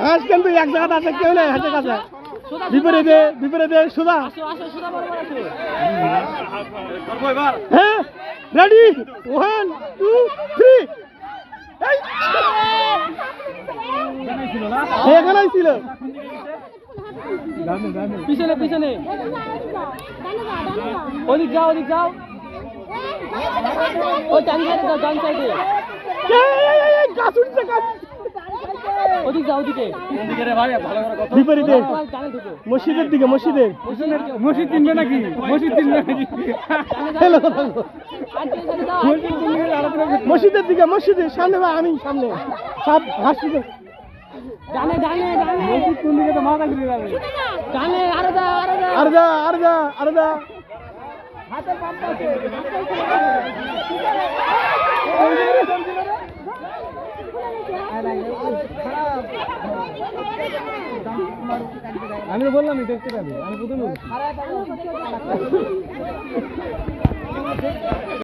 হাঁস কিন্তু এক জায়গাতে আছে কেউ নেই হাঁসের কাছে বিপরীতে বিপরীতে সুদা হ্যাঁ রেডি ওয়ান টু থ্রি। এখানেই ছিল। পিছনে পিছনে। ওদিক যাও ওদিক যাও। ওই ডান সাইডে যাও ডান সাইডে এই, এই, এই, এই, গাছ উঠছে গাছ ওদিক যাও ওদিকে। বিপরীতে। মসজিদের দিকে মসজিদের। মসজিদ চিনবে নাকি? মসজিদ চিনবে নাকি? মসজিদের দিকে মসজিদের। সামনে ভাই আমি সামনে। সব হাসপাতাল ডানে ডানে ডানে। কোন দিকে তো মাথা ঘুরে যাবে? ডানে আরও দা আরও দা আর যা আর যা আর যা। আমি তো বললাম দেখতে পাবি আমি প্রথমে